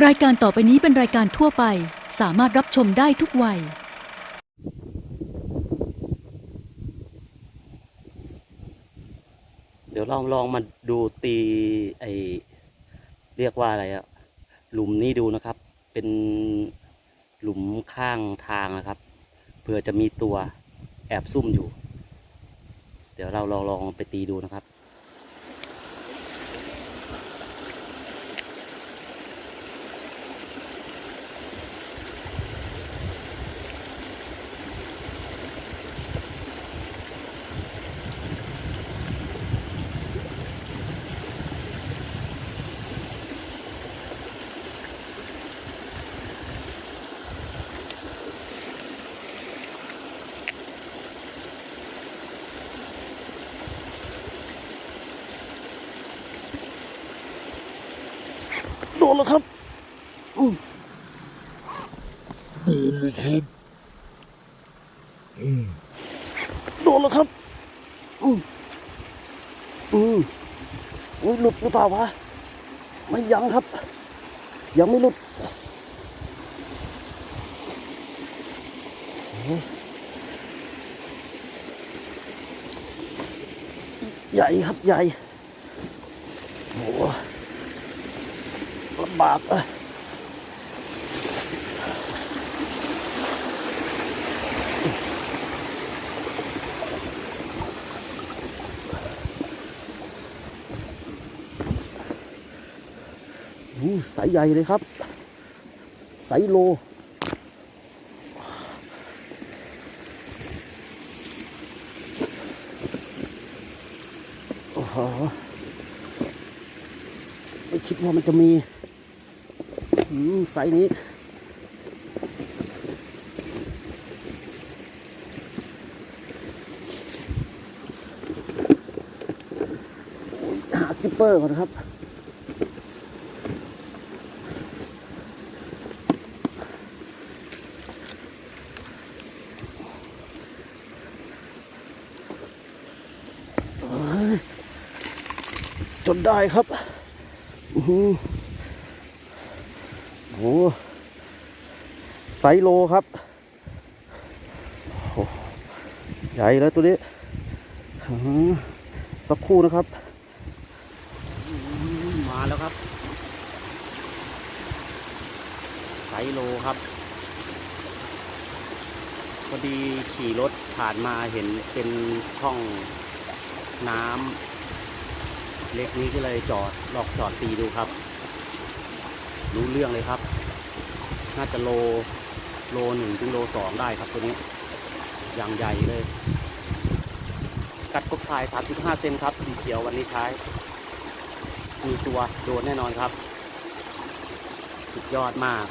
รายการต่อไปนี้เป็นรายการทั่วไป สามารถรับชมได้ทุกวัย เดี๋ยวเราลองมาดูตีไอเรียกว่าอะไรอะหลุมนี้ดูนะครับ เป็นหลุมข้างทางนะครับเผื่อจะมีตัวแอบซุ่มอยู่ เดี๋ยวเราลองลองไปตีดูนะครับ โดนแล้วครับอืมนี่เลยครับอืมโดนแล้วครับ อืมอืมอุ๊ยหลุดหรือเปล่าวะ ไม่ยังครับ ยังไม่หลุดใหญ่ครับใหญ่โอ้ลำบากอะอู้สายใหญ่เลยครับ สายโลโอ้โหไม่คิดว่ามันจะมี ไซนี้ หาจิปเปอร์ก่อนครับจนได้ครับ อือ โอ้ไซโลครับใหญ่แล้วตัวนี้สักครู่นะครับ มาแล้วครับ ไซโลครับพอดีขี่รถผ่านมาเห็นเป็นช่องน้ำเล็กนี้ก็เลยจอดลอกจอดตีดูครับ รู้เรื่องเลยครับ น่าจะโลโลหนึ่งถึงโลสองได้ครับตัวนี้ อย่างใหญ่เลย กัดกบทราย 35 เซนครับ สีเขียววันนี้ใช้ มีตัวโดนแน่นอนครับ สุดยอดมาก